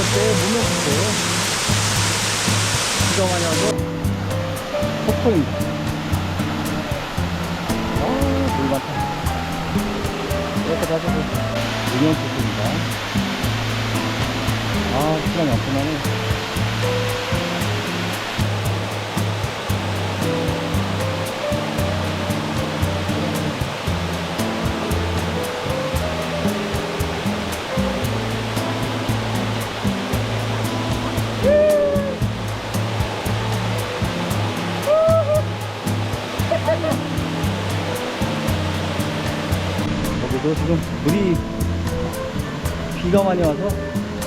번째 무명폭포 와서 폭포입니다 아물 많다. 이렇게 가서 무명폭포입니다. 아 시간이 엄청나네 비가 많이 와서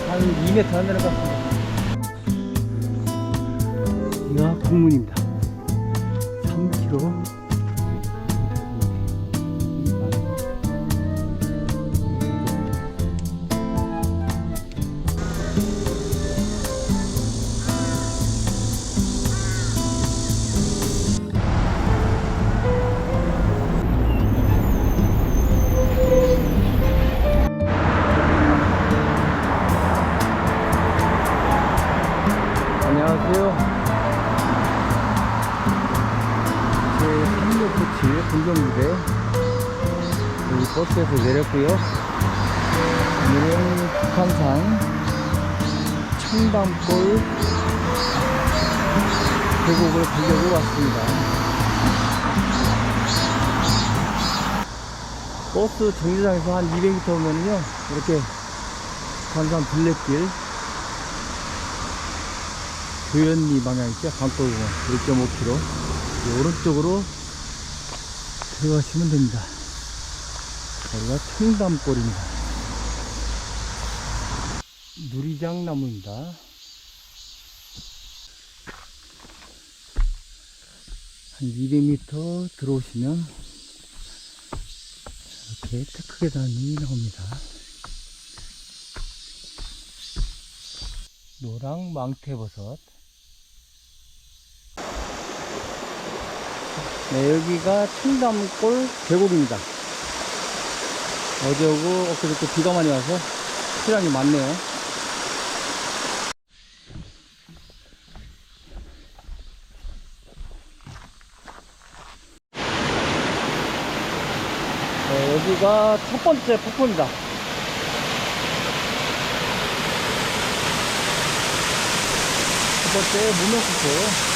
한 2m 안 되는 것 같습니다. 여기가 국문입니다. 3km. 안녕하세요. 제3697 분경부대 여기 버스에서 내렸고요. 오늘은 북한산 청담골 계곡을 가려고 왔습니다. 버스 정류장에서 한 200m 오면요. 이렇게 북한산 둘레길 도연리 방향이죠. 강골공원 1.5km. 오른쪽으로 들어가시면 됩니다. 여기가 청담골입니다. 누리장 나무입니다. 한 200m 들어오시면 이렇게 테크 계단이 나옵니다. 노랑 망태버섯 네, 여기가 청담골 계곡입니다. 어제 오고 엊그저께 비가 많이 와서 수량이 많네요. 네, 여기가 첫 번째 폭포입니다. 첫 번째 무명폭포.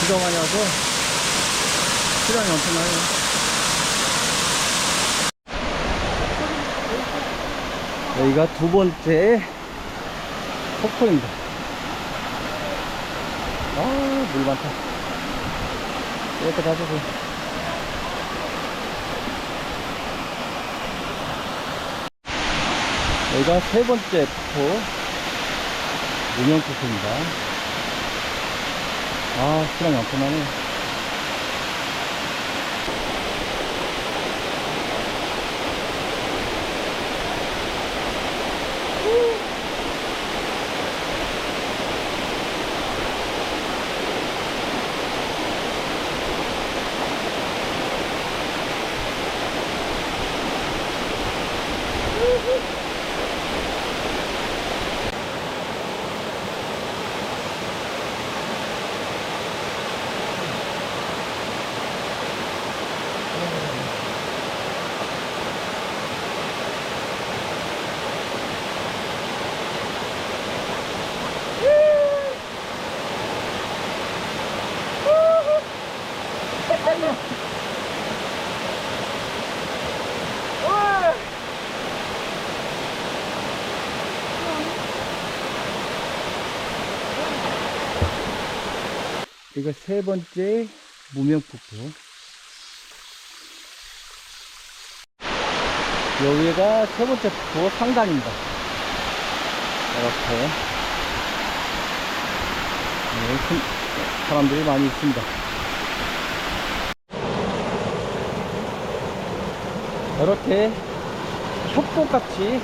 비가 많이 와서 수량이 엄청나요. 여기가 두 번째 폭포입니다. 아, 물 많다. 이렇게 가져서. 여기가 세 번째 폭포, 무명폭포입니다. 아, 수량이 엄청나네. 이거 세 번째 무명폭포. 여기가 세 번째 폭포 상단입니다. 이렇게. 네, 큰- 사람들이 많이 있습니다. 이렇게 협곡같이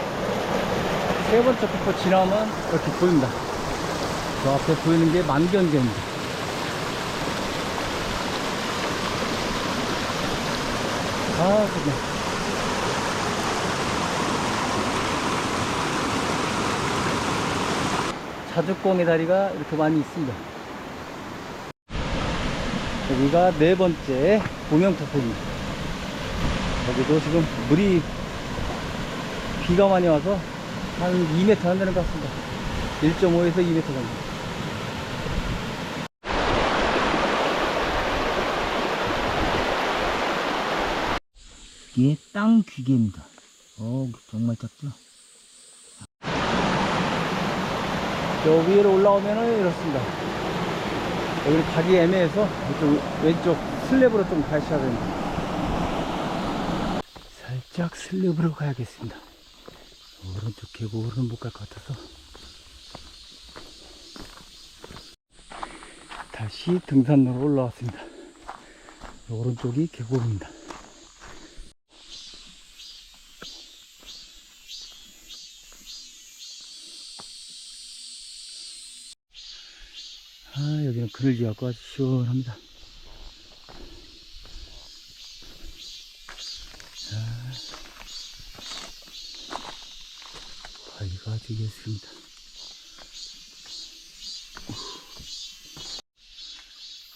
세 번째 폭포 지나면 이렇게 보입니다. 저 앞에 보이는 게 만경계입니다. 아, 그냥. 자주공의 다리가 이렇게 많이 있습니다. 여기가 네 번째 보명폭포입니다. 여기도 지금 물이 비가 많이 와서 한 2m 안 되는 것 같습니다. 1.5에서 2m 정도. 이게 땅 귀개입니다. 어, 정말 작죠? 저 위로 올라오면은 이렇습니다. 여기는 가기 애매해서 이쪽 왼쪽 슬랩으로 좀 가셔야 됩니다. 살짝 슬랩으로 가야겠습니다. 오른쪽 계곡으로는 못 갈 것 같아서 다시 등산로로 올라왔습니다. 오른쪽이 계곡입니다. 아, 여기는 그늘지 갖고 아주 시원합니다. 아, 바위가 아주 예술입니다.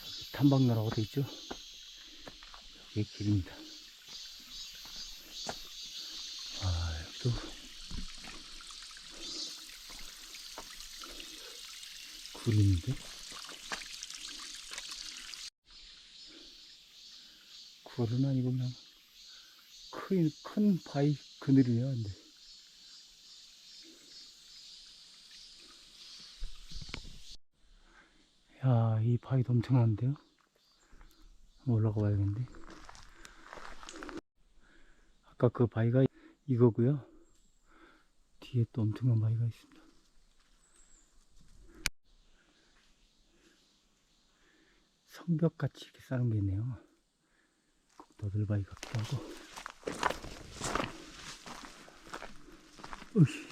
여기 탐방로라고 되어 있죠? 여기 길입니다. 아, 여기도 굴인데? 굴은 아니고 그냥 큰, 큰 바위 그늘이에요, 근데. 야, 이 바위도 엄청난데요? 올라가 봐야겠는데. 아까 그 바위가 이거고요. 뒤에 또 엄청난 바위가 있습니다. 성벽같이 이렇게 쌓은 게 있네요. 너들바위 같기도 하고. 으이.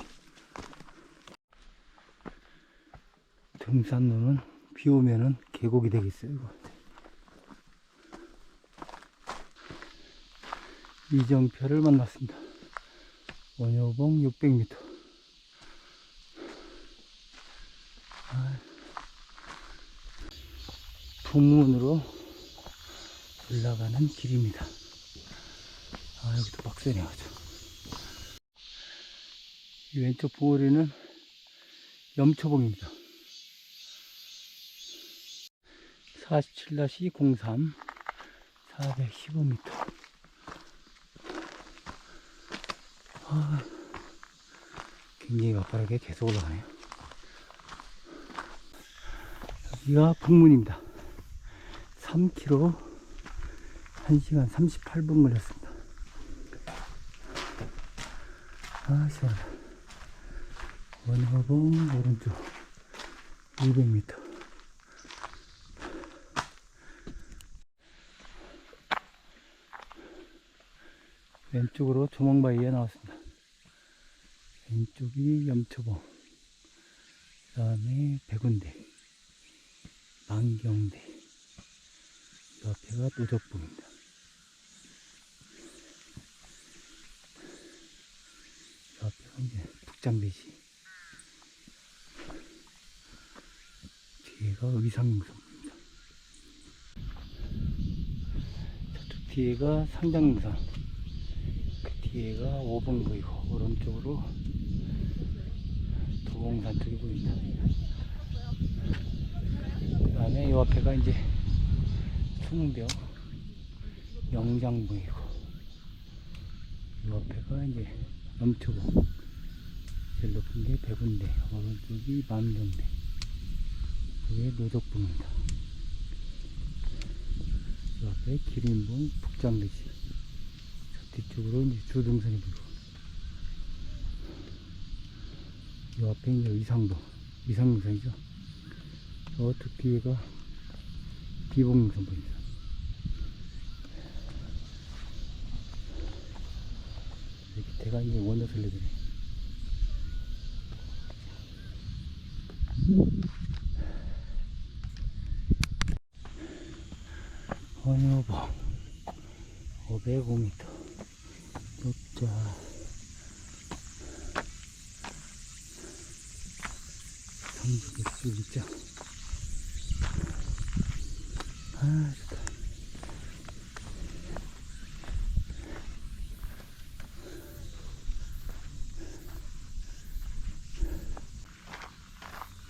등산로는 비 오면은 계곡이 되겠어요, 이거. 이정표를 만났습니다. 원효봉 600m. 아, 북문으로 올라가는 길입니다. 아, 여기도 빡세네, 아주. 이 왼쪽 부어리는 염초봉입니다. 47-03, 415m. 아, 굉장히 가파르게 계속 올라가네요. 여기가 북문입니다. 3km 1시간 38분 걸렸습니다. 아, 시원하다. 원호봉 오른쪽 200m. 왼쪽으로 조망바위에 나왔습니다. 왼쪽이 염초봉, 그 다음에 백운대, 만경대, 이 앞에가 노적봉입니다. 이 앞에가 북장대시, 뒤에가 의상용성입니다. 저쪽 뒤에가 상장용상, 그 뒤에가 오봉구이고 오른쪽으로 도봉산 쪽이 보입니다. 그 다음에 이 앞에가 이제 수문벽 영장 보이고 이 앞에가 이제 염초봉 제일 높은 게 백운대 오른쪽이 만경대 그게 노적봉입니다. 이 앞에 기린봉 북장대시 저 뒤쪽으로 이제 주등산이 보이고. 이 앞에 이제 의상도 의상용산이죠. 저쪽 뒤에가 비봉용산 보입니다. 여기 밑에가 이제 원더슬레들이 헌효봉 505m 높자 경북 쭉 있죠. 아, 좋다.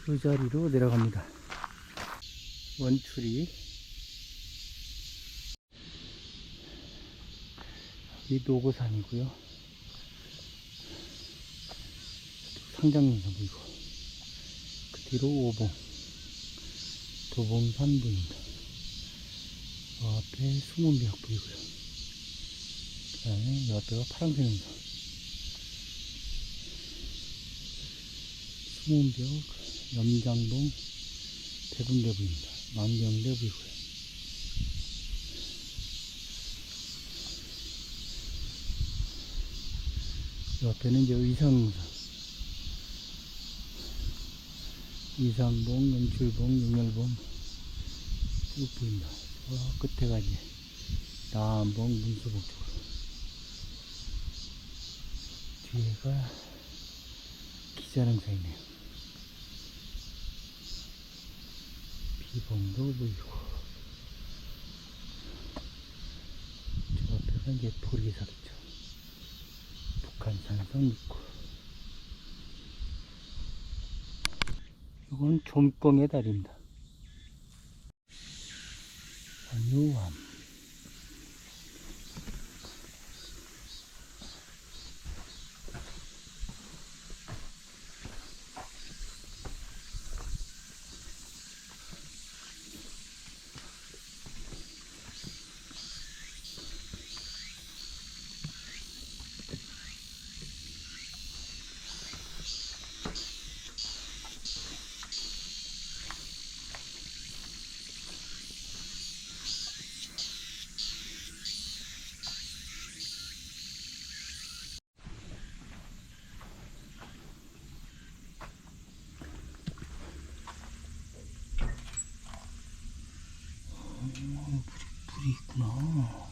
그 자리로 내려갑니다. 원추리. 이 노고산이고요. 상장림도 보이고. 그 뒤로 오봉. 도봉산 보입니다. 어, 앞에 수문비약 보이고요. 그 다음에 옆에가 파랑새 능선. 수문벽, 염장동, 대분대 보입니다. 망경대 보이고요. 옆에는 이제 의상산. 이상봉, 연출봉, 용열봉 쭉 보인다. 저 끝에가 이제 남봉, 문수봉 쪽으로. 뒤에가 기자능사이네요. 비봉도 보이고. 저 앞에가 이제 도리사겠죠. 북한 산성 있고. 이건 좀뻥의 다리입니다. 안유함. 불이 있구나.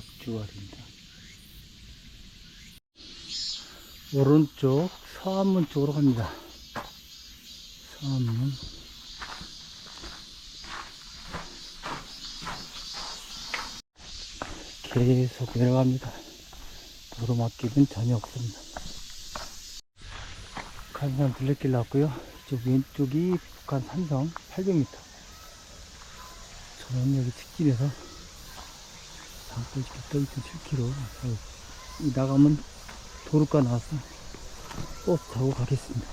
박주월입니다. 오른쪽 서안문 쪽으로 갑니다. 서안문. 계속 내려갑니다. 도로막길은 전혀 없습니다. 북한산 둘레길 나왔고요. 이쪽 왼쪽이 북한 산성 800m. 저는 여기 직진해서 장골집에 떠있던 7km. 이 나가면 도로가 나와서 버스 타고 가겠습니다.